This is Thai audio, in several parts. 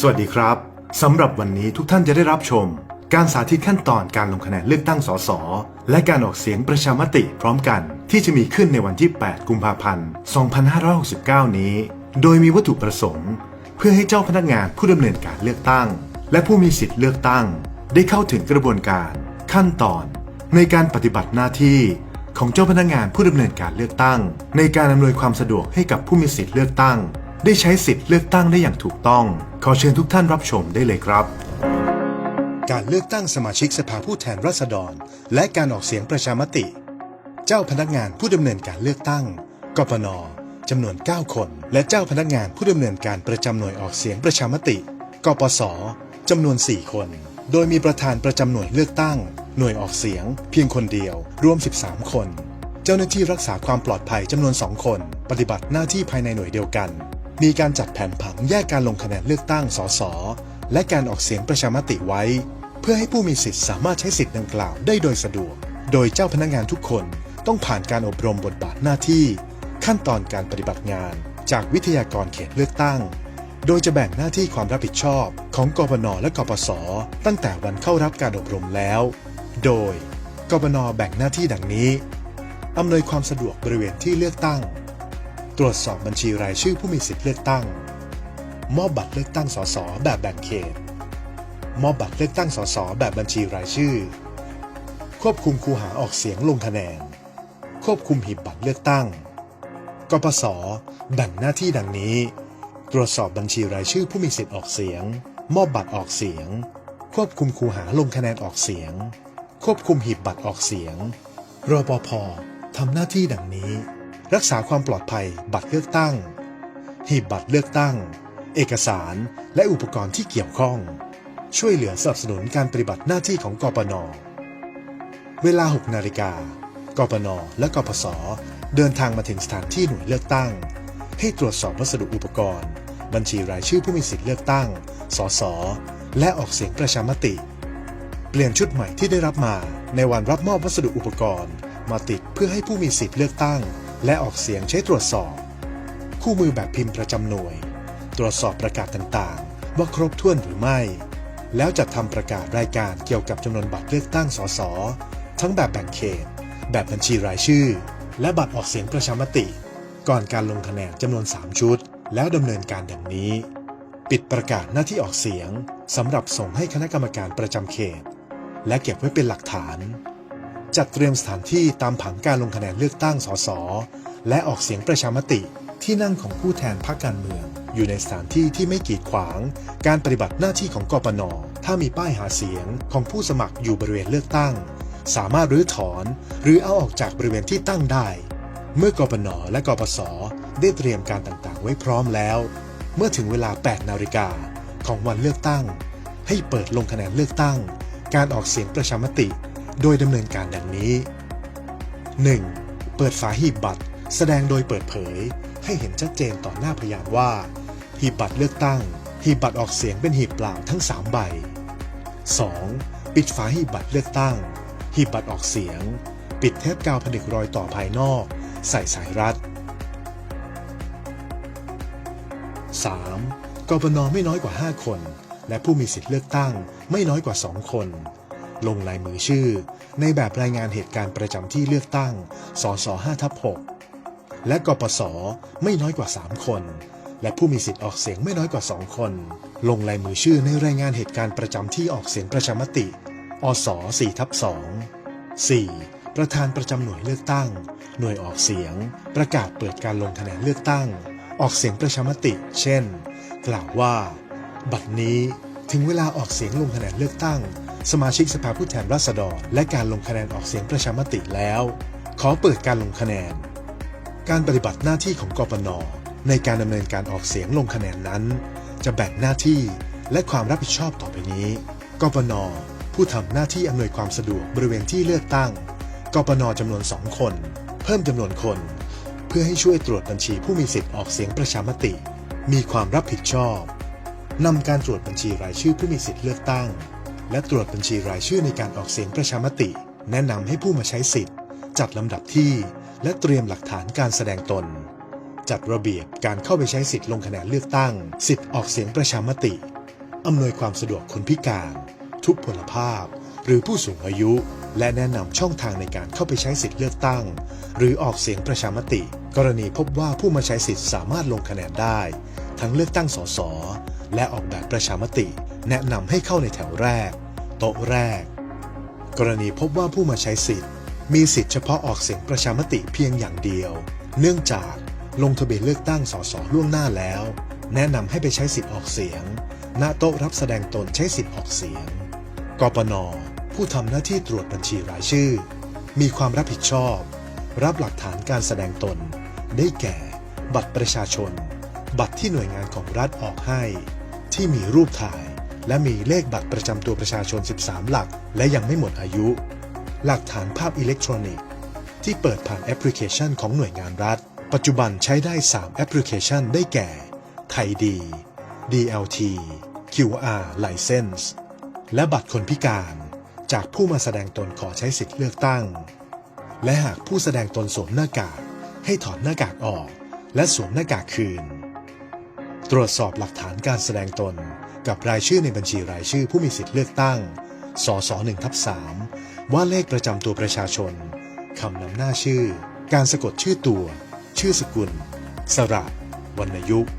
สวัสดีครับสำหรับวันนี้ทุกท่านจะได้รับชม การสาธิตขั้นตอนการลงคะแนนเลือกตั้งสสและการออกเสียงประชามติพร้อมกัน ที่จะมีขึ้นในวันที่ 8 กุมภาพันธ์ 2569 นี้ โดยมีวัตถุประสงค์ เพื่อให้เจ้าพนักงานผู้ดำเนินการเลือกตั้ง และผู้มีสิทธิ์เลือกตั้ง ได้เข้าถึงกระบวนการ ขั้นตอน ในการปฏิบัติหน้าที่ของเจ้าพนักงานผู้ดำเนินการเลือกตั้ง ในการอำนวยความสะดวกให้กับผู้มีสิทธิ์เลือกตั้ง ได้ใช้สิทธิ์เลือกตั้งได้อย่างถูกต้อง ขอเชิญทุกท่านรับชมได้เลยครับ การเลือกตั้งสมาชิกสภาผู้แทนราษฎร และการออกเสียงประชามติ เจ้าพนักงานผู้ดำเนินการเลือกตั้งกปนจำนวน 9 คน และเจ้าพนักงานผู้ดำเนินการประจำหน่วยออกเสียงประชามติกปสจำนวน 4 คน โดยมีประธานประจำหน่วยเลือกตั้ง หน่วยออกเสียง เพียงคนเดียว รวม 13 คน เจ้าหน้าที่รักษาความปลอดภัยจำนวน 2 คน ปฏิบัติหน้าที่ภายในหน่วยเดียวกัน มีการจัดแผนผังแยกการลงคะแนนเลือกตั้งสสและการออกเสียงประชามติไว้ เพื่อให้ผู้มีสิทธิ์สามารถใช้สิทธิ์ดังกล่าวได้โดยสะดวก โดยเจ้าพนักงานทุกคนต้องผ่านการอบรมบทบาทหน้าที่ ขั้นตอนการปฏิบัติงาน จากวิทยากรเขตเลือกตั้ง โดยจะแบ่งหน้าที่ความรับผิดชอบของกบนและกปสตั้งแต่วันเข้ารับการอบรมแล้ว โดยกบนแบ่งหน้าที่ดังนี้อำนวยความสะดวกบริเวณที่เลือกตั้ง ตรวจสอบบัญชีรายชื่อผู้มีสิทธิ์เลือกตั้ง มอบบัตรเลือกตั้งสสแบบแบ่งเขต มอบบัตรเลือกตั้งสสแบบบัญชีรายชื่อ ควบคุมคูหาออกเสียงลงคะแนน ควบคุมหีบบัตรเลือกตั้ง กปสแบ่งหน้าที่ดังนี้ ตรวจสอบบัญชีรายชื่อผู้มีสิทธิ์ออกเสียง มอบบัตรออกเสียง ควบคุมคูหาลงคะแนนออกเสียง ควบคุมหีบบัตรออกเสียงรปภทำหน้าที่ดังนี้ รักษาความปลอดภัยบัตรเลือกตั้ง หีบบัตรเลือกตั้ง เอกสาร และอุปกรณ์ที่เกี่ยวข้อง ช่วยเหลือสนับสนุนการปฏิบัติหน้าที่ของกปน เวลา 6 นาฬิกากปน และกปส เดินทางมาถึงสถานที่หน่วยเลือกตั้ง ให้ตรวจสอบวัสดุอุปกรณ์ บัญชีรายชื่อผู้มีสิทธิ์เลือกตั้ง สส และออกเสียงประชามติ เปลี่ยนชุดใหม่ที่ได้รับมาในวันรับมอบวัสดุอุปกรณ์ มาติดเพื่อให้ผู้มีสิทธิ์เลือกตั้ง และออกเสียงใช้ตรวจสอบ คู่มือแบบพิมพ์ประจำหน่วย ตรวจสอบประกาศต่างๆ ว่าครบถ้วนหรือไม่ แล้วจัดทำประกาศรายการเกี่ยวกับจำนวนบัตรเลือกตั้งสสทั้งแบบแบ่งเขต แบบบัญชีรายชื่อ และบัตรออกเสียงประชามติ ก่อนการลงคะแนนจำนวน 3 ชุด แล้วดำเนินการดังนี้ ปิดประกาศหน้าที่ออกเสียงสำหรับส่งให้คณะกรรมการประจำเขต และเก็บไว้เป็นหลักฐาน จัดเตรียมสถานที่ตามผังการลงคะแนนเลือกตั้งสสและออกเสียงประชามติที่นั่งของผู้แทนพรรคการเมือง อยู่ในสถานที่ที่ไม่กีดขวาง การปฏิบัติหน้าที่ของกปนถ้ามีป้ายหาเสียงของผู้สมัครอยู่บริเวณเลือกตั้ง สามารถรื้อถอน หรือเอาออกจากบริเวณที่ตั้งได้ เมื่อกปนและกปสได้เตรียมการต่างๆ ไว้พร้อมแล้ว เมื่อถึงเวลา 8 นาฬิกาของวันเลือกตั้ง ให้เปิดลงคะแนนเลือกตั้ง การออกเสียงประชามติ โดยดำเนินการดังนี้ 1. เปิดฝาหีบบัตร แสดงโดยเปิดเผย ให้เห็นชัดเจนต่อหน้าพยานว่า หีบบัตรเลือกตั้ง หีบบัตรออกเสียงเป็นหีบเปล่าทั้ง 3 ใบ 2. ปิดฝาหีบบัตรเลือกตั้ง หีบบัตรออกเสียง ปิดเทปกาวผนึกรอยต่อภายนอก ใส่สายรัด 3. กบนไม่น้อยกว่า 5 คน และผู้มีสิทธิ์เลือกตั้งไม่น้อยกว่า 2 คน ลงลายมือชื่อ ในแบบรายงานเหตุการณ์ประจำที่เลือกตั้ง สส5ทับ6และกปสไม่น้อยกว่า 3 คน และผู้มีสิทธิ์ออกเสียงไม่น้อยกว่า 2 คน ลงลายมือชื่อในรายงานเหตุการณ์ประจำที่ออกเสียงประชามติ อส4ทับ2 4. ประธานประจำหน่วยเลือกตั้ง หน่วยออกเสียง ประกาศเปิดการลงคะแนนเลือกตั้ง ออกเสียงประชามติ เช่น กล่าวว่า บัดนี้ถึงเวลาออกเสียงลงคะแนนเลือกตั้ง สมาชิกสภาผู้แทนราษฎร และการลงคะแนนออกเสียงประชามติแล้ว ขอเปิดการลงคะแนน การปฏิบัติหน้าที่ของกปนในการดำเนินการออกเสียงลงคะแนนนั้น จะแบ่งหน้าที่และความรับผิดชอบต่อไปนี้กปนผู้ทำหน้าที่อำนวยความสะดวกบริเวณที่เลือกตั้งกปนจำนวนสองคน เพิ่มจำนวนคน เพื่อให้ช่วยตรวจบัญชีผู้มีสิทธิ์ออกเสียงประชามติ มีความรับผิดชอบนำการตรวจบัญชีรายชื่อผู้มีสิทธิ์เลือกตั้ง และตรวจบัญชีรายชื่อในการออกเสียงประชามติ แนะนำให้ผู้มาใช้สิทธิ์ จัดลำดับที่ และเตรียมหลักฐานการแสดงตน จัดระเบียบการเข้าไปใช้สิทธิ์ลงคะแนนเลือกตั้ง สิทธิ์ออกเสียงประชามติอำนวยความสะดวกคนพิการ ทุพพลภาพ หรือผู้สูงอายุ และแนะนำช่องทางในการเข้าไปใช้สิทธิเลือกตั้ง หรือออกเสียงประชามติ กรณีพบว่าผู้มาใช้สิทธิ์สามารถลงคะแนนได้ ทั้งเลือกตั้งสสและออกแบบประชามติ แนะนำให้เข้าในแถวแรก โต๊ะแรก กรณีพบว่าผู้มาใช้สิทธิ์ มีสิทธิ์เฉพาะออกเสียงประชามติเพียงอย่างเดียว เนื่องจากลงทะเบียนเลือกตั้งสสล่วงหน้าแล้ว แนะนำให้ไปใช้สิทธิ์ออกเสียง ณโต๊ะรับแสดงตนใช้สิทธิ์ออกเสียง กปน ผู้ทำหน้าที่ตรวจบัญชีรายชื่อ มีความรับผิดชอบ รับหลักฐานการแสดงตน ได้แก่ บัตรประชาชน บัตรที่หน่วยงานของรัฐออกให้ ที่มีรูปถ่าย และมีเลขบัตรประจำตัวประชาชน 13 หลัก และยังไม่หมดอายุ หลักฐานภาพอิเล็กทรอนิกส์ ที่เปิดผ่านแอปพลิเคชันของหน่วยงานรัฐ ปัจจุบันใช้ได้ 3 แอปพลิเคชันได้แก่ ไทยดี DLT QR License และบัตรคนพิการจากผู้มาแสดงตนขอใช้สิทธิ์เลือกตั้ง และหากผู้แสดงตนสวมหน้ากาก ให้ถอดหน้ากากออก และสวมหน้ากากคืน ตรวจสอบหลักฐานการแสดงตน กับรายชื่อในบัญชีรายชื่อผู้มีสิทธิเลือกตั้ง สส1ทับ3ว่าเลขประจำตัวประชาชน คำนำหน้าชื่อ การสะกดชื่อตัว ชื่อสกุล สระ วรรณยุกต์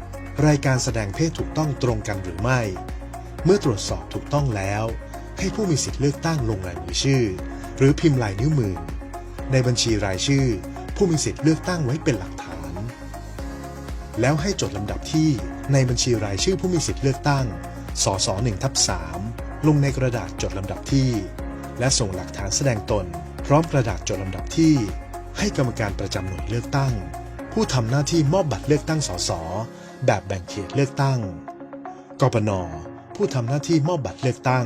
รายการแสดงเพศถูกต้องตรงกันหรือไม่ เมื่อตรวจสอบถูกต้องแล้ว ให้ผู้มีสิทธิเลือกตั้งลงลายมือชื่อ หรือพิมพ์ลายนิ้วมือ ในบัญชีรายชื่อ ผู้มีสิทธิเลือกตั้งไว้เป็นหลักฐาน แล้วให้จดลำดับที่ในบัญชีรายชื่อผู้มีสิทธิเลือกตั้ง สส1ทับ3ลงในกระดาษจดลำดับที่ และส่งหลักฐานแสดงตน พร้อมกระดาษจดลำดับที่ ให้กรรมการประจำหน่วยเลือกตั้ง ผู้ทำหน้าที่มอบบัตรเลือกตั้งสสแบบแบ่งเขตเลือกตั้ง กปน ผู้ทำหน้าที่มอบบัตรเลือกตั้ง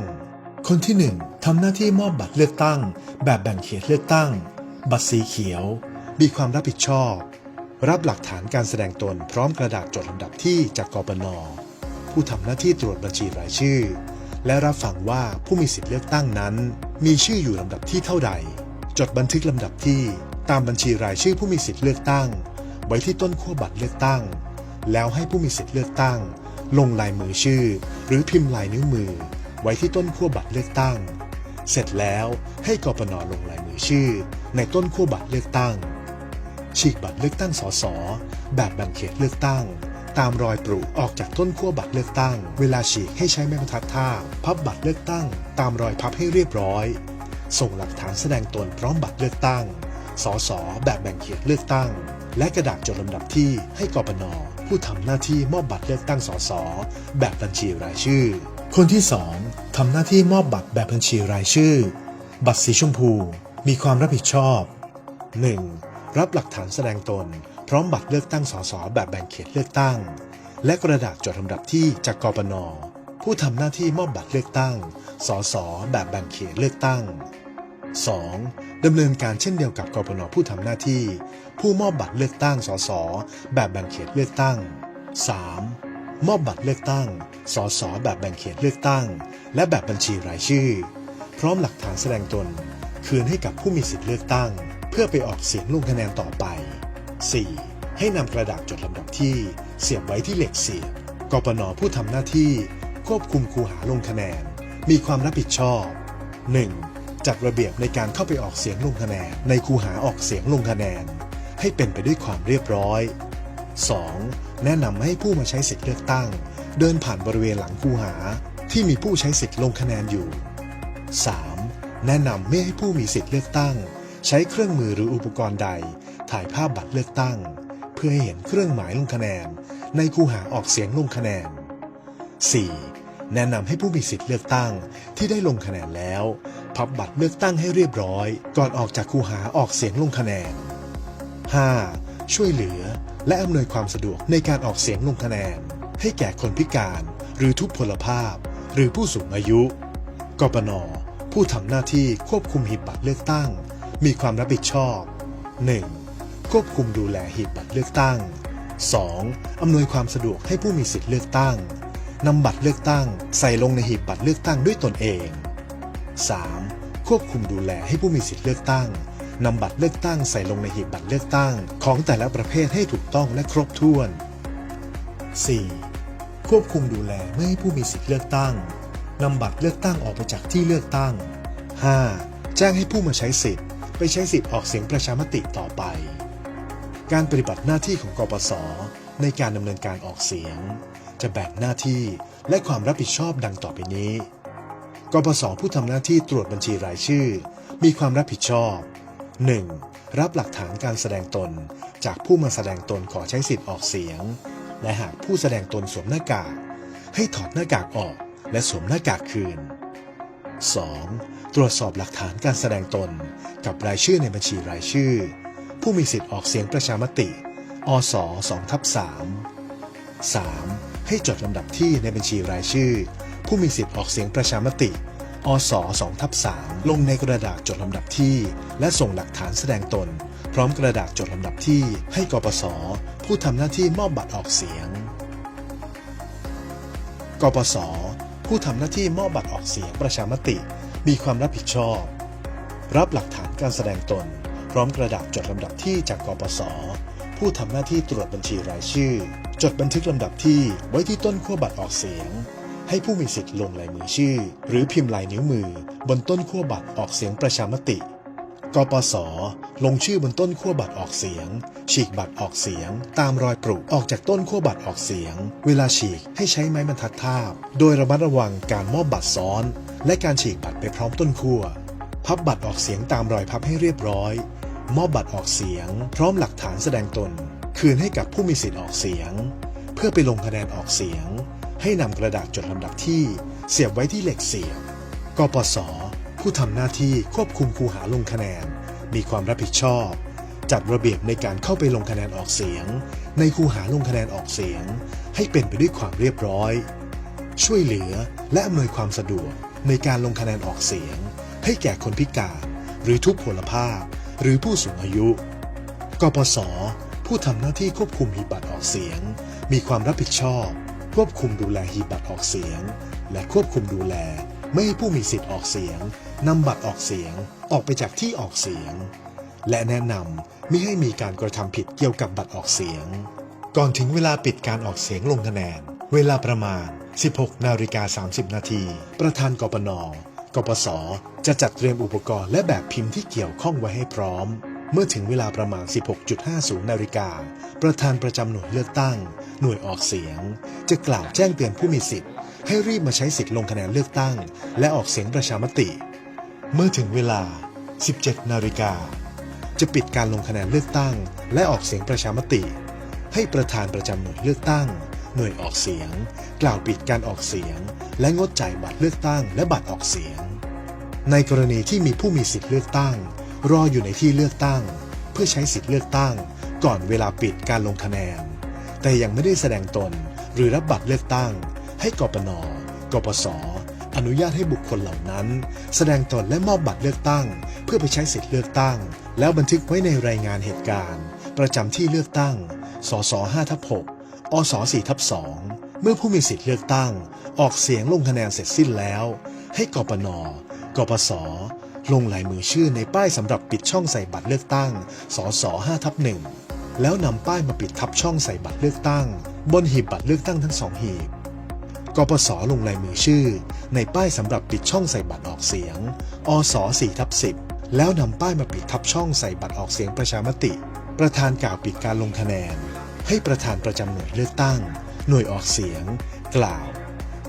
คนที่ 1ทำหน้าที่มอบบัตรเลือกตั้ง แบบแบ่งเขตเลือกตั้ง บัตรสีเขียว มีความรับผิดชอบ รับหลักฐานการแสดงตนพร้อมกระดาษจดลำดับที่จากกปน ผู้ทำหน้าที่ตรวจบัญชีรายชื่อ และรับฟังว่าผู้มีสิทธิเลือกตั้งนั้น มีชื่ออยู่ลำดับที่เท่าใด จดบันทึกลำดับที่ตามบัญชีรายชื่อผู้มีสิทธิเลือกตั้ง ไว้ที่ต้นขั้วบัตรเลือกตั้ง แล้วให้ผู้มีสิทธิเลือกตั้ง ลงลายมือชื่อ หรือพิมพ์ลายนิ้วมือ ไว้ที่ต้นขั้วบัตรเลือกตั้ง เสร็จแล้วให้กปนลงลายมือชื่อ ในต้นขั้วบัตรเลือกตั้ง ฉีกบัตรเลือกตั้งสสแบบแบ่งเขตเลือกตั้ง ตามรอยปลูกออกจากต้นขั้วบัตรเลือกตั้ง เวลาฉีกให้ใช้ไม้บรรทัดท่าพับบัตรเลือกตั้ง ตามรอยพับให้เรียบร้อย ส่งหลักฐานแสดงตนพร้อมบัตรเลือกตั้ง สส แบบแบ่งเขตเลือกตั้ง และกระดาษจดลำดับที่ให้กปนผู้ทำหน้าที่มอบบัตรเลือกตั้งสส แบบบัญชีรายชื่อ คนที่ 2ทำหน้าที่มอบบัตรแบบบัญชีรายชื่อ บัตรสีชมพู มีความรับผิดชอบ 1. รับหลักฐานแสดงตน ร้อมบัตรเลือกตั้งสสแบบแบ่งเขตเลือกตั้ง และกระดาษจดลำดับที่จากกปนผู้ทำหน้าที่มอบบัตรเลือกตั้ง สส แบบแบ่งเขตเลือกตั้ง 2. ดำเนินการเช่นเดียวกับกปนผู้ทำหน้าที่ ผู้มอบบัตรเลือกตั้ง สส แบบแบ่งเขตเลือกตั้ง 3. มอบบัตรเลือกตั้ง สส แบบแบ่งเขตเลือกตั้ง และแบบบัญชีรายชื่อ พร้อมหลักฐานแสดงตน คืนให้กับผู้มีสิทธิเลือกตั้ง เพื่อไปออกเสียงลงคะแนนต่อไป 4. ให้นำกระดาษจดลำดับที่เสียบไว้ที่เหล็กเสียบกปนผู้ทำหน้าที่ควบคุมคูหาลงคะแนน มีความรับผิดชอบ 1. จัดระเบียบในการเข้าไปออกเสียงลงคะแนน ในคูหาออกเสียงลงคะแนน ให้เป็นไปด้วยความเรียบร้อย 2. แนะนำให้ผู้มาใช้สิทธิเลือกตั้ง เดินผ่านบริเวณหลังคูหาที่มีผู้ใช้สิทธิ์ลงคะแนนอยู่ 3. แนะนำไม่ให้ผู้มีสิทธิเลือกตั้ง ใช้เครื่องมือหรืออุปกรณ์ใด ถ่ายภาพบัตรเลือกตั้ง พื่อให้เห็นเครื่องหมายลงคะแนน ในคูหาออกเสียงลงคะแนน 4. แนะนำให้ผู้มีสิทธิเลือกตั้งที่ได้ลงคะแนนแล้ว พับบัตรเลือกตั้งให้เรียบร้อย ก่อนออกจากคูหาออกเสียงลงคะแนน 5. ช่วยเหลือและอำนวยความสะดวกในการออกเสียงลงคะแนน ให้แก่คนพิการ หรือทุพพลภาพ หรือผู้สูงอายุ กปน ผู้ทำหน้าที่ควบคุมหีบบัตรเลือกตั้ง มีความรับผิดชอบ 1. ควบคุมดูแลหีบบัตรเลือกตั้ง 2. อำนวยความสะดวกให้ผู้มีสิทธิเลือกตั้งนำบัตรเลือกตั้ง ใส่ลงในหีบบัตรเลือกตั้งด้วยตนเอง 3. ควบคุมดูแลให้ผู้มีสิทธิเลือกตั้งนำบัตรเลือกตั้งใส่ลงในหีบบัตรเลือกตั้ง ของแต่ละประเภทให้ถูกต้องและครบถ้วน 4. ควควบคุมดูแลไม่ให้ผู้มีสิทธิเลือกตั้งนำบัตรเลือกตั้งออกไปจากที่เลือกตั้ง 5. แจ้งให้ผู้มาใช้สิทธิ์ ไปใช้สิทธิ์ออกเสียงประชามติต่อไป การปฏิบัติหน้าที่ของกปสในการดำเนินการออกเสียง จะแบ่งหน้าที่และความรับผิดชอบดังต่อไปนี้ กปสผู้ทำหน้าที่ตรวจบัญชีรายชื่อ มีความรับผิดชอบ 1. รับหลักฐานการแสดงตน จากผู้มาแสดงตนขอใช้สิทธิ์ออกเสียง และหากผู้แสดงตนสวมหน้ากาก ให้ถอดหน้ากากออกและสวมหน้ากากคืน 2. ตรวจสอบหลักฐานการแสดงตนกับรายชื่อในบัญชีรายชื่อ ผู้มีสิทธิ์ออกเสียงประชามติ อส2ทับ3 3. ให้จดลำดับที่ในบัญชีรายชื่อ ผู้มีสิทธิ์ออกเสียงประชามติ อส2ทับ3ลงในกระดาษจดลำดับที่ และส่งหลักฐานแสดงตน พร้อมกระดาษจดลำดับที่ให้กปส ผู้ทำหน้าที่มอบบัตรออกเสียง กปส ผู้ทำหน้าที่มอบบัตรออกเสียงประชามติ มีความรับผิดชอบ รับหลักฐานการแสดงตน พร้อมกระดาษจดลำดับที่จากกปส ผู้ทำหน้าที่ตรวจบัญชีรายชื่อ จดบันทึกลำดับที่ไว้ที่ต้นขั้วบัตรออกเสียง ให้ผู้มีสิทธิ์ลงลายมือชื่อ หรือพิมพ์ลายนิ้วมือ บนต้นขั้วบัตรออกเสียงประชามติกปส ลงชื่อบนต้นขั้วบัตรออกเสียง ฉีกบัตรออกเสียง ตามรอยปรุออกจากต้นขั้วบัตรออกเสียง เวลาฉีกให้ใช้ไม้บรรทัดทาบ โดยระมัดระวังการมอบบัตรซ้อน และการฉีกบัตรไปพร้อมต้นขั้วพับบัตรออกเสียงตามรอยพับให้เรียบร้อย มอบบัตรออกเสียง พร้อมหลักฐานแสดงตน คืนให้กับผู้มีสิทธิ์ออกเสียง เพื่อไปลงคะแนนออกเสียง ให้นำกระดาษจดลำดับที่ เสียบไว้ที่เหล็กเสียบกปส ผู้ทำหน้าที่ควบคุมคูหาลงคะแนน มีความรับผิดชอบ จัดระเบียบในการเข้าไปลงคะแนนออกเสียง ในคูหาลงคะแนนออกเสียง ให้เป็นไปด้วยความเรียบร้อย ช่วยเหลือและอำนวยความสะดวกในการลงคะแนนออกเสียง ให้แก่คนพิการหรือทุพพลภาพ หรือผู้สูงอายุ กปส ผู้ทำหน้าที่ควบคุมหีบบัตรออกเสียง มีความรับผิดชอบ ควบคุมดูแลหีบบัตรออกเสียง และควบคุมดูแล ไม่ให้ผู้มีสิทธิ์ออกเสียงนำบัตรออกเสียงออกไปจากที่ออกเสียง และแนะนำไม่ให้มีการกระทำผิดเกี่ยวกับบัตรออกเสียง ก่อนถึงเวลาปิดการออกเสียงลงคะแนน เวลาประมาณ 16 นาฬิกา 30 นาที ประธานกปน กปสจะจัดเตรียมอุปกรณ์และแบบพิมพ์ที่เกี่ยวข้องไว้ให้พร้อม เมื่อถึงเวลาประมาณ 16.50 นาฬิกา ประธานประจำหน่วยเลือกตั้ง หน่วยออกเสียง จะกล่าวแจ้งเตือนผู้มีสิทธิ์ ให้รีบมาใช้สิทธิ์ลงคะแนนเลือกตั้ง และออกเสียงประชามติ เมื่อถึงเวลา 17 นาฬิกา จะปิดการลงคะแนนเลือกตั้ง และออกเสียงประชามติ ให้ประธานประจำหน่วยเลือกตั้ง หน่วยออกเสียง กล่าวปิดการออกเสียง และงดจ่ายบัตรเลือกตั้งและบัตรออกเสียง ในกรณีที่มีผู้มีสิทธิ์เลือกตั้ง รออยู่ในที่เลือกตั้ง เพื่อใช้สิทธิ์เลือกตั้ง ก่อนเวลาปิดการลงคะแนน แต่ยังไม่ได้แสดงตนหรือรับบัตรเลือกตั้ง ให้กปนกปสอนุญาตให้บุคคลเหล่านั้น แสดงตนและมอบบัตรเลือกตั้ง เพื่อไปใช้สิทธิ์เลือกตั้ง แล้วบันทึกไว้ในรายงานเหตุการณ์ ประจำที่เลือกตั้ง สส5ทับ6 อส4ทับ2เมื่อผู้มีสิทธิ์เลือกตั้ง ออกเสียงลงคะแนนเสร็จสิ้นแล้ว ให้กปนกปสลงลายมือชื่อในป้ายสำหรับปิดช่องใส่บัตรเลือกตั้ง สส5ทับ1แล้วนำป้ายมาปิดทับช่องใส่บัตรเลือกตั้ง บนหีบบัตรเลือกตั้งทั้งสองหีบกปสลงลายมือชื่อ ในป้ายสำหรับปิดช่องใส่บัตรออกเสียง อส4ทับ10 แล้วนำป้ายมาปิดทับช่องใส่บัตรออกเสียงประชามติ ประธานกล่าวปิดการลงคะแนน ให้ประธานประจำหน่วยเลือกตั้ง หน่วยออกเสียง กล่าว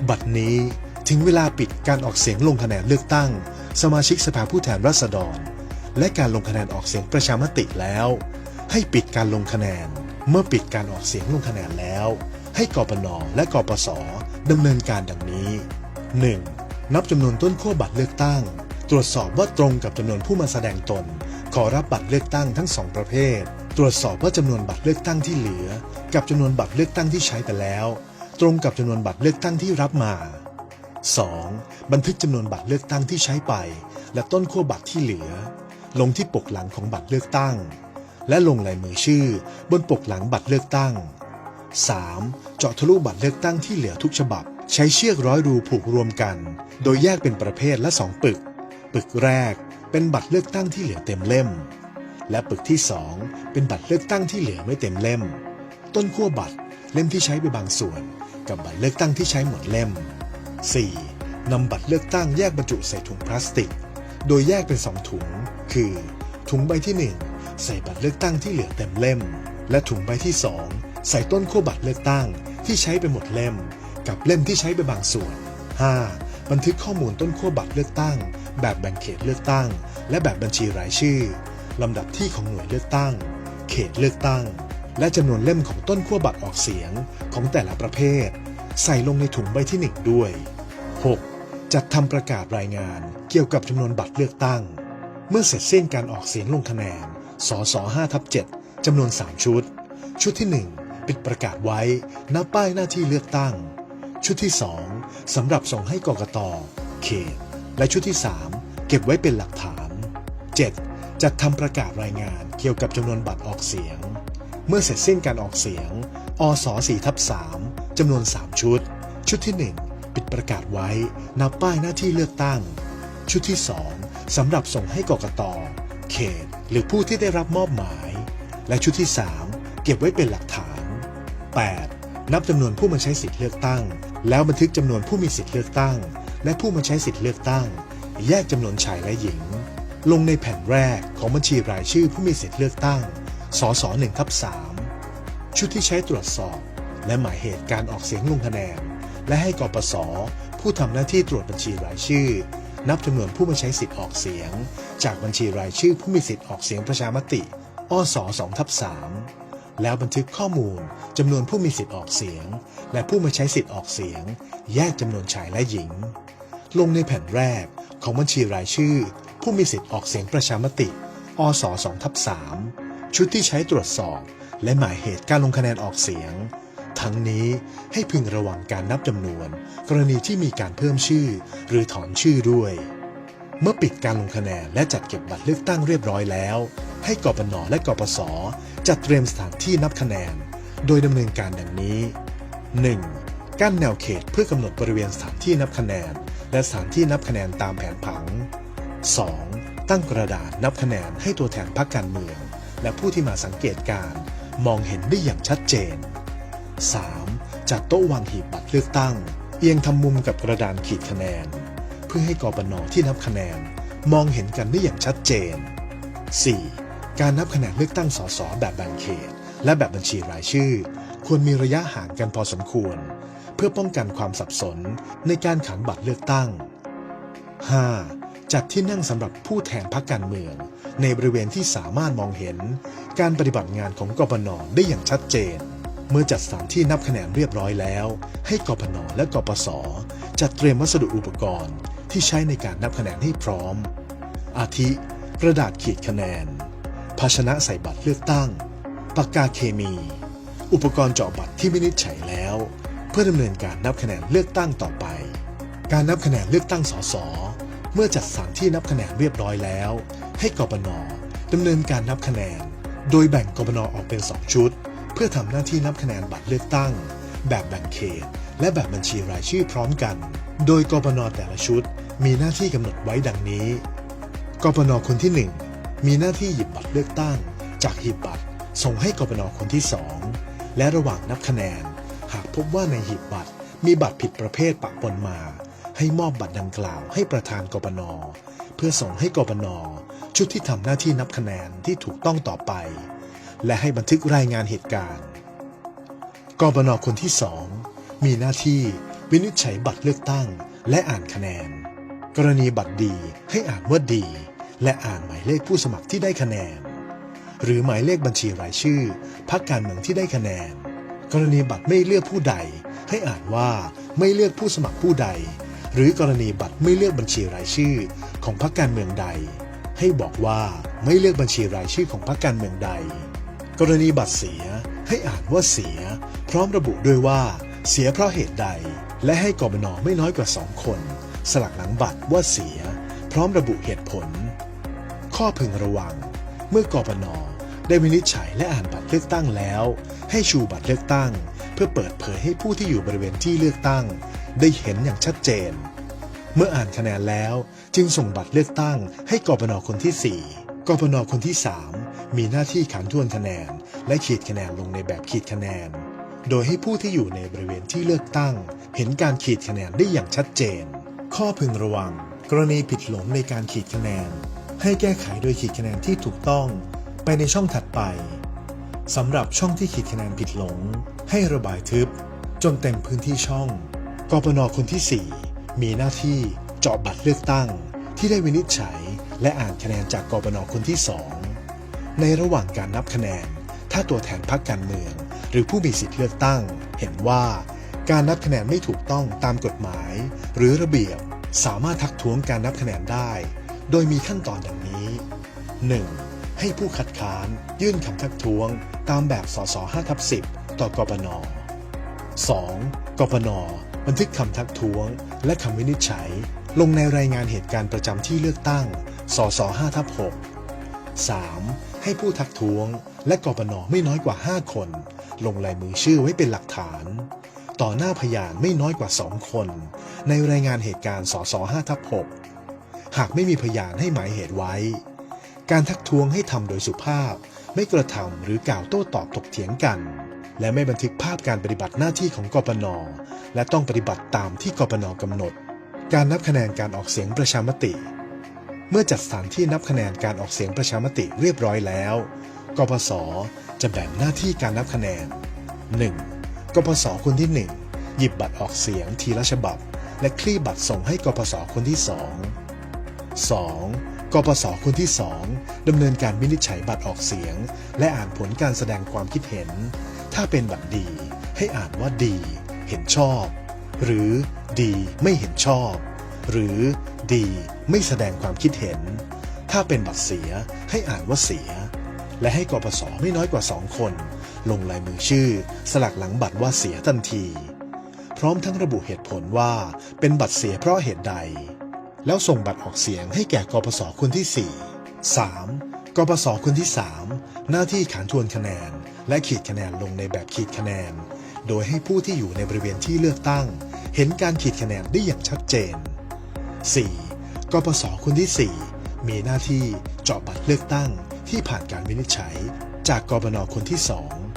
บัดนี้ถึงเวลาปิดการออกเสียงลงคะแนนเลือกตั้ง สมาชิกสภาผู้แทนราษฎร และการลงคะแนนออกเสียงประชามติแล้ว ให้ปิดการลงคะแนน เมื่อปิดการออกเสียงลงคะแนนแล้ว ให้กปนและกปสดำเนินการดังนี้ 1. นับจำนวนต้นขั้วบัตรเลือกตั้ง ตรวจสอบว่าตรงกับจำนวนผู้มาแสดงตน ขอรับบัตรเลือกตั้งทั้งสองประเภท ตรวจสอบว่าจำนวนบัตรเลือกตั้งที่เหลือ กับจำนวนบัตรเลือกตั้งที่ใช้ไปแล้ว ตรงกับจำนวนบัตรเลือกตั้งที่รับมา 2. บันทึกจำนวนบัตรเลือกตั้งที่ใช้ไป และต้นขั้วบัตรที่เหลือ ลงที่ปกหลังของบัตรเลือกตั้ง และลงลายมือชื่อ บนปกหลังบัตรเลือกตั้ง 3. เจาะทะลุบัตรเลือกตั้งที่เหลือทุกฉบับ ใช้เชือกร้อยรูผูกรวมกัน โดยแยกเป็นประเภทละ2ปึก ปึกแรกเป็นบัตรเลือกตั้งที่เหลือเต็มเล่ม และปึกที่ 2 เป็นบัตรเลือกตั้งที่เหลือไม่เต็มเล่ม ต้นขั้วบัตรเล่มที่ใช้ไปบางส่วน กับบัตรเลือกตั้งที่ใช้หมดเล่ม 4. นำบัตรเลือกตั้งแยกบรรจุใส่ถุงพลาสติก โดยแยกเป็น 2 ถุง คือ ถุงใบที่ 1 ใส่บัตรเลือกตั้งที่เหลือเต็มเล่ม และถุงใบที่ 2 ใส่ต้นขั้วบัตรเลือกตั้งที่ใช้ไปหมดเล่ม กับเล่มที่ใช้ไปบางส่วน 5. บันทึกข้อมูลต้นขั้วบัตรเลือกตั้ง แบบแบ่งเขตเลือกตั้ง และแบบบัญชีรายชื่อ ลำดับที่ของหน่วยเลือกตั้ง เขตเลือกตั้ง และจำนวนเล่มของต้นขั้วบัตรออกเสียงของแต่ละประเภท ใส่ลงในถุงใบที่ 1 ด้วย 6. จัดทำประกาศรายงานเกี่ยวกับจำนวนบัตรเลือกตั้ง เมื่อเสร็จสิ้นการออกเสียงลงคะแนนสส5ทับ7จำนวน 3 ชุด ชุดที่ 1 ปิดประกาศไว้ณป้ายหน้าที่เลือกตั้ง ชุดที่ 2สำหรับส่งให้กกตเขต และชุดที่ 3 เก็บไว้เป็นหลักฐาน 7. จัดทำประกาศรายงานเกี่ยวกับจำนวนบัตรออกเสียง เมื่อเสร็จสิ้นการออกเสียง อส4ทับ3จำนวน 3 ชุด ชุดที่ 1 ปิดประกาศไว้นับป้ายหน้าที่เลือกตั้ง ชุดที่ 2สำหรับส่งให้กกต เขต หรือผู้ที่ได้รับมอบหมาย และชุดที่ 3 เก็บไว้เป็นหลักฐาน 8. นับจำนวนผู้มาใช้สิทธิเลือกตั้ง แล้วบันทึกจำนวนผู้มีสิทธิเลือกตั้ง และผู้มาใช้สิทธิเลือกตั้ง แยกจำนวนชายและหญิง ลงในแผ่นแรกของบัญชีรายชื่อผู้มีสิทธิเลือกตั้ง สส1ทับ3ชุดที่ใช้ตรวจสอบ และหมายเหตุการออกเสียงลงคะแนน และให้กปส ผู้ทำหน้าที่ตรวจบัญชีรายชื่อ นับจำนวนผู้มาใช้สิทธิ์ออกเสียง จากบัญชีรายชื่อผู้มีสิทธิ์ออกเสียงประชามติ อส2ทับ3แล้วบันทึกข้อมูลจำนวนผู้มีสิทธิ์ออกเสียง และผู้มาใช้สิทธิ์ออกเสียง แยกจำนวนชายและหญิง ลงในแผ่นแรกของบัญชีรายชื่อ ผู้มีสิทธิ์ออกเสียงประชามติ อส2ทับ3ชุดที่ใช้ตรวจสอบ และหมายเหตุการลงคะแนนออกเสียง ทั้งนี้ให้พึงระวังการนับจำนวน กรณีที่มีการเพิ่มชื่อ หรือถอนชื่อด้วย เมื่อปิดการลงคะแนนและจัดเก็บบัตรเลือกตั้งเรียบร้อยแล้ว ให้กปนและกปสจัดเตรียมสถานที่นับคะแนน โดยดำเนินการดังนี้ 1. กั้นแนวเขตเพื่อกำหนดบริเวณสถานที่นับคะแนน และสถานที่นับคะแนนตามแผนผัง 2. ตั้งกระดาษนับคะแนนให้ตัวแทนพรรคการเมือง และผู้ที่มาสังเกตการมองเห็นได้อย่างชัดเจน 3. จัดโต๊ะวางหีบบัตรเลือกตั้ง เอียงทำมุมกับกระดานขีดคะแนน เพื่อให้กปนที่นับคะแนน มองเห็นกันได้อย่างชัดเจน 4. การนับคะแนนเลือกตั้งสสแบบแบ่งเขต และแบบบัญชีรายชื่อ ควรมีระยะห่างกันพอสมควร เพื่อป้องกันความสับสนในการขันบัตรเลือกตั้ง 5. จัดที่นั่งสำหรับผู้แทนพรรคการเมือง ในบริเวณที่สามารถมองเห็น การปฏิบัติงานของกปนได้อย่างชัดเจน เมื่อจัดสถานที่นับคะแนนเรียบร้อยแล้ว ให้กปนและกปสจัดเตรียมวัสดุอุปกรณ์ที่ใช้ในการนับคะแนนให้พร้อม อาทิ กระดาษขีดคะแนน ภาชนะใส่บัตรเลือกตั้ง ปากกาเคมี อุปกรณ์เจาะบัตรที่วินิจฉัยแล้ว เพื่อดำเนินการนับคะแนนเลือกตั้งต่อไป การนับคะแนนเลือกตั้งสส เมื่อจัดสถานที่นับคะแนนเรียบร้อยแล้ว ให้กปนดำเนินการนับคะแนน โดยแบ่งกปนออกเป็น 2 ชุด เพื่อทำหน้าที่นับคะแนนบัตรเลือกตั้ง แบบแบ่งเขต และแบบบัญชีรายชื่อพร้อมกัน โดยกปนแต่ละชุด มีหน้าที่กำหนดไว้ดังนี้กปนคนที่ 1 มีหน้าที่หยิบบัตรเลือกตั้ง จากหีบบัตรส่งให้กปนคนที่ 2 และระหว่างนับคะแนน หากพบว่าในหีบบัตรมีบัตรผิดประเภทปะปนมา ให้มอบบัตรดังกล่าวให้ประธานกปน เพื่อส่งให้กปน ชุดที่ทำหน้าที่นับคะแนนที่ถูกต้องต่อไป และให้บันทึกรายงานเหตุการณ์กปนคนที่2มีหน้าที่วินิจฉัยบัตรเลือกตั้ง และอ่านคะแนน กรณีบัตรดีให้อ่านว่าดี และอ่านหมายเลขผู้สมัครที่ได้คะแนน หรือหมายเลขบัญชีรายชื่อพรรคการเมืองที่ได้คะแนน กรณีบัตรไม่เลือกผู้ใด ให้อ่านว่าไม่เลือกผู้สมัครผู้ใด หรือกรณีบัตรไม่เลือกบัญชีรายชื่อของพรรคการเมืองใด ให้บอกว่าไม่เลือกบัญชีรายชื่อของพรรคการเมืองใด กรณีบัตรเสียให้อ่านว่าเสีย พร้อมระบุด้วยว่า เสียเพราะเหตุใด และให้กบนไม่น้อยกว่าสองคน สลักหลังบัตรว่าเสีย พร้อมระบุเหตุผล ข้อพึงระวัง เมื่อกปนได้วินิจฉัยและอ่านบัตรเลือกตั้งแล้ว ให้ชูบัตรเลือกตั้ง เพื่อเปิดเผยให้ผู้ที่อยู่บริเวณที่เลือกตั้ง ได้เห็นอย่างชัดเจน เมื่ออ่านคะแนนแล้วจึงส่งบัตรเลือกตั้งให้กปนคนที่ 4กปนคนที่ 3 มีหน้าที่ขันทวนคะแนน และขีดคะแนนลงในแบบขีดคะแนน โดยให้ผู้ที่อยู่ในบริเวณที่เลือกตั้ง เห็นการขีดคะแนนได้อย่างชัดเจน ข้อพึงระวัง กรณีผิดหลงในการขีดคะแนน ให้แก้ไขโดยขีดคะแนนที่ถูกต้อง ไปในช่องถัดไปสำหรับช่องที่ขีดคะแนนผิดหลง ให้ระบายทึบ จนเต็มพื้นที่ช่อง กปนคนที่ 4 มีหน้าที่เจาะบัตรเลือกตั้ง ที่ได้วินิจฉัย และอ่านคะแนนจากกปนคนที่ 2 ในระหว่างการนับคะแนน ถ้าตัวแทนพรรคการเมือง หรือผู้มีสิทธิเลือกตั้ง เห็นว่าการนับคะแนนไม่ถูกต้องตามกฎหมาย หรือระเบียบสามารถทักท้วงการนับคะแนนได้ โดยมีขั้นตอนดังนี้ 1. ให้ผู้คัดค้านยื่นคำทักท้วง ตามแบบสส5ทับ10 ต่อกปน 2. กปน บันทึกคำทักท้วง และคำวินิจฉัย ลงในรายงานเหตุการณ์ประจำที่เลือกตั้ง สส5ทับ6 3. ให้ผู้ทักท้วง และกปนไม่น้อยกว่า 5 คน ลงลายมือชื่อไว้เป็นหลักฐาน ต่อหน้าพยานไม่น้อยกว่า 2 คน ในรายงานเหตุการณ์สส5ทับ6 หากไม่มีพยานให้หมายเหตุไว้ การทักท้วงให้ทำโดยสุภาพ ไม่กระทำหรือกล่าวโต้ตอบถกเถียงกัน และไม่บันทึกภาพการปฏิบัติหน้าที่ของกปน และต้องปฏิบัติตามที่กปนกำหนด การนับคะแนนการออกเสียงประชามติ เมื่อจัดสถานที่นับคะแนนการออกเสียงประชามติเรียบร้อยแล้ว กปสจะแบ่งหน้าที่การนับคะแนน 1. กปสคนที่ 1 หยิบบัตรออกเสียงทีละฉบับ และคลี่บัตรส่งให้กปสคนที่ 2 2. กปสคนที่ 2ดำเนินการวินิจฉัยบัตรออกเสียง และอ่านผลการแสดงความคิดเห็น ถ้าเป็นบัตรดี ให้อ่านว่าดี เห็นชอบ หรือดีไม่เห็นชอบ หรือดีไม่แสดงความคิดเห็น ถ้าเป็นบัตรเสียให้อ่านว่าเสีย และให้กปสไม่น้อยกว่า2คน ลงลายมือชื่อ สลักหลังบัตรว่าเสียทันที พร้อมทั้งระบุเหตุผลว่าเป็นบัตรเสียเพราะเหตุใด แล้วส่งบัตรออกเสียงให้แก่กปสคนที่ 4 3. กปสคนที่ 3 หน้าที่ขานทวนคะแนน และขีดคะแนนลงในแบบขีดคะแนน โดยให้ผู้ที่อยู่ในบริเวณที่เลือกตั้ง เห็นการขีดคะแนนได้อย่างชัดเจน 4. กปสคนที่ 4 มีหน้าที่เจาะบัตรเลือกตั้งที่ผ่านการวินิจฉัย จากกบนคนที่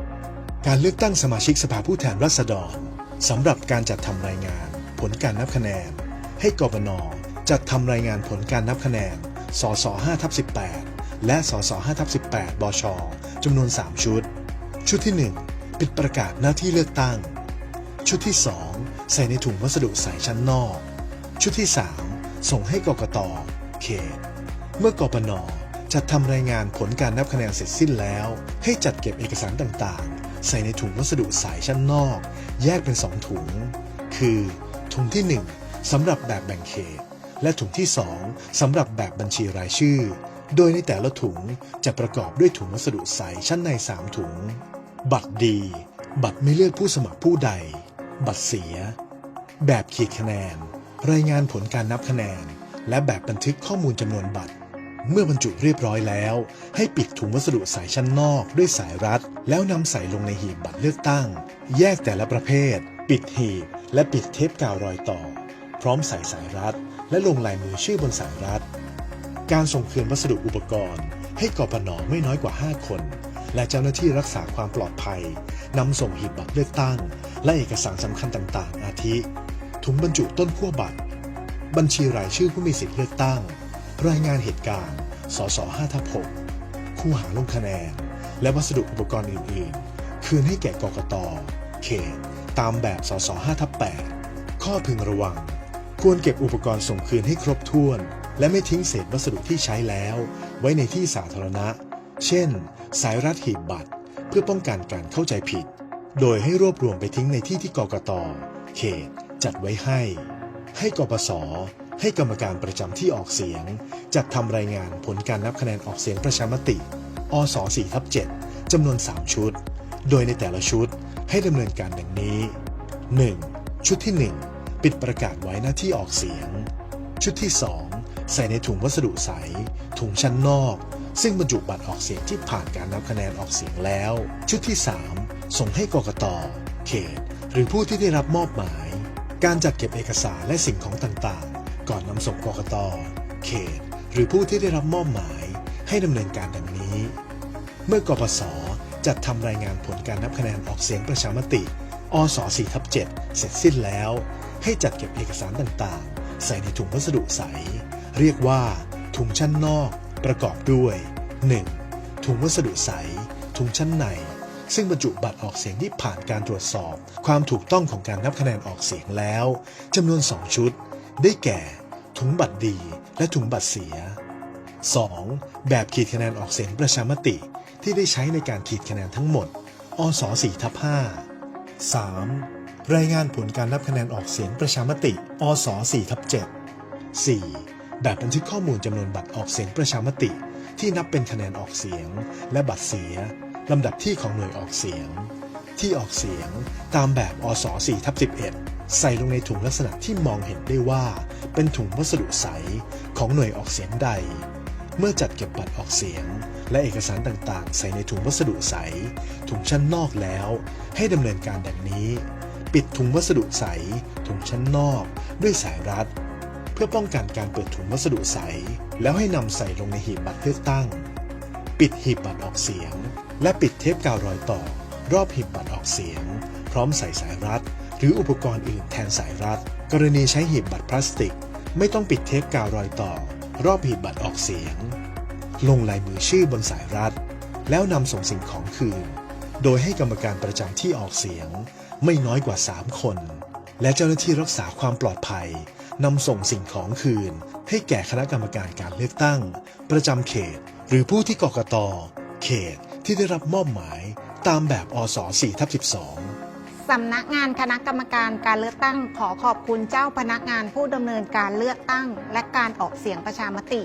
2 การเลือกตั้งสมาชิกสภาผู้แทนราษฎรสำหรับการจัดทำรายงาน ผลการนับคะแนน ให้กบนจัดทำรายงานผลการนับคะแนน สส5ทับ18 และ สส5ทับ18 บชจำนวน 3 ชุด ชุดที่ 1 ปิดประกาศหน้าที่เลือกตั้ง ชุดที่ 2 ใส่ในถุงวัสดุใสชั้นนอก ชุดที่ 3 ส่งให้กกตเขต เมื่อกปนจัดทำรายงานผลการนับคะแนนเสร็จสิ้นแล้ว ให้จัดเก็บเอกสารต่างๆ ใส่ในถุงวัสดุใสชั้นนอก แยกเป็น 2 ถุง คือ ถุงที่ 1สำหรับแบบแบ่งเขต และถุงที่ 2สำหรับแบบบัญชีรายชื่อ โดยในแต่ละถุงจะประกอบด้วยถุงวัสดุใสชั้นใน 3 ถุง บัตรดี บัตรไม่เลือกผู้สมัครผู้ใด บัตรเสีย แบบขีดคะแนน รายงานผลการนับคะแนน และแบบบันทึกข้อมูลจำนวนบัตร เมื่อบรรจุเรียบร้อยแล้ว ให้ปิดถุงวัสดุสายชั้นนอกด้วยสายรัด แล้วนำใส่ลงในหีบบัตรเลือกตั้ง แยกแต่ละประเภท ปิดหีบ และปิดเทปกาวรอยต่อ พร้อมใส่สายรัด และลงลายมือชื่อบนสายรัด การส่งคืนวัสดุอุปกรณ์ ให้กปนไม่น้อยกว่า 5 คน และเจ้าหน้าที่รักษาความปลอดภัยนำส่งหีบบัตรเลือกตั้ง และเอกสารสำคัญต่าง ๆ อาทิ ถุงบรรจุต้นขั้วบัตร บัญชีรายชื่อผู้มีสิทธิเลือกตั้ง รายงานเหตุการณ์ สส5ทับ6คู่หาลงคะแนน และวัสดุอุปกรณ์อื่น ๆ คืนให้แก่กกต เขต ตามแบบสส5ทับ8ข้อพึงระวัง ควรเก็บอุปกรณ์ส่งคืนให้ครบถ้วน และไม่ทิ้งเศษวัสดุที่ใช้แล้ว ไว้ในที่สาธารณะ เช่น สายรัดหีบบัตร เพื่อป้องกันการเข้าใจผิด โดยให้รวบรวมไปทิ้งในที่ที่กกต เขต จัดไว้ให้ ให้กปสให้กรรมการประจำที่ออกเสียง จัดทำรายงานผลการนับคะแนนออกเสียงประชามติ อส4ทับ7จำนวน 3 ชุด โดยในแต่ละชุดให้ดำเนินการดังนี้ 1. ชุดที่ 1 ปิดประกาศไว้หน้าที่ออกเสียง ชุดที่ 2 ใส่ในถุงวัสดุใส ถุงชั้นนอก ซึ่งบรรจุบัตรออกเสียงที่ผ่านการนับคะแนนออกเสียงแล้ว ชุดที่ 3 ส่งให้กกต เขต หรือผู้ที่ได้รับมอบหมาย การจัดเก็บเอกสารและสิ่งของต่างๆ ก่อนนำส่งกกต เขต หรือผู้ที่ได้รับมอบหมาย ให้ดำเนินการดังนี้ เมื่อกปสจัดทำรายงานผลการนับคะแนนออกเสียงประชามติอส4ทับ7เสร็จสิ้นแล้ว ให้จัดเก็บเอกสารต่างๆ ใส่ในถุงวัสดุใส เรียกว่าถุงชั้นนอก ประกอบด้วย 1. ถุงวัสดุใส ถุงชั้นใน ซึ่งบรรจุบัตรออกเสียงที่ผ่านการตรวจสอบ ความถูกต้องของการนับคะแนนออกเสียงแล้วจำนวน 2 ชุด ได้แก่ ถุงบัตรดี และถุงบัตรเสีย 2. แบบขีดคะแนนออกเสียงประชามติ ที่ได้ใช้ในการขีดคะแนนทั้งหมด อส4ทับ5 3. รายงานผลการนับคะแนนออกเสียงประชามติ อส4ทับ7 4. แบบบันทึกข้อมูลจำนวนบัตรออกเสียงประชามติ ที่นับเป็นคะแนนออกเสียง และบัตรเสียลำดับที่ของหน่วยออกเสียง ที่ออกเสียงตามแบบอส4ทับ11 ใส่ลงในถุงลักษณะที่มองเห็นได้ว่า เป็นถุงวัสดุใสของหน่วยออกเสียงใด เมื่อจัดเก็บบัตรออกเสียง และเอกสารต่างๆ ใส่ในถุงวัสดุใส ถุงชั้นนอกแล้ว ให้ดำเนินการดังนี้ ปิดถุงวัสดุใสถุงชั้นนอก ด้วยสายรัด เพื่อป้องกันการเปิดถุงวัสดุใส แล้วให้นำใส่ลงในหีบบัตรเลือกตั้ง ปิดหีบบัตรออกเสียง และปิดเทปกาวรอยต่อ รอบหีบบัตรออกเสียง พร้อมใส่สายรัด หรืออุปกรณ์อื่นแทนสายรัด กรณีใช้หีบบัตรพลาสติก ไม่ต้องปิดเทปกาวรอยต่อ รอบหีบบัตรออกเสียง ลงลายมือชื่อบนสายรัด แล้วนำส่งสิ่งของคืน โดยให้กรรมการประจำที่ออกเสียง ไม่น้อยกว่า 3 คน และเจ้าหน้าที่รักษาความปลอดภัย นำส่งสิ่งของคืน ให้แก่คณะกรรมการการเลือกตั้ง ประจำเขต หรือผู้ที่กกต เขตที่ได้รับมอบหมายตามแบบอส4ทับ12สำนักงานคณะกรรมการการเลือกตั้ง ขอขอบคุณเจ้าพนักงานผู้ดำเนินการเลือกตั้ง และการออกเสียงประชามติ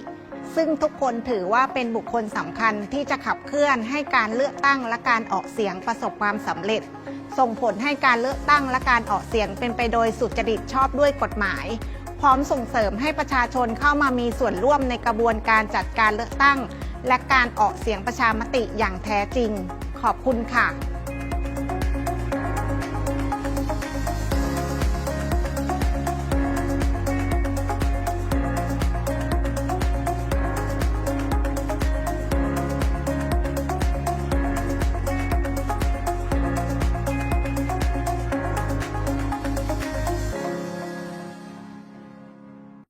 ซึ่งทุกคนถือว่าเป็นบุคคลสำคัญที่จะขับเคลื่อนให้การเลือกตั้งและการออกเสียงประสบความสำเร็จ ส่งผลให้การเลือกตั้งและการออกเสียงเป็นไปโดยสุจริตชอบด้วยกฎหมาย พร้อมส่งเสริมให้ประชาชนเข้ามามีส่วนร่วมในกระบวนการจัดการเลือกตั้ง และการออกเสียงประชามติอย่างแท้จริง ขอบคุณค่ะ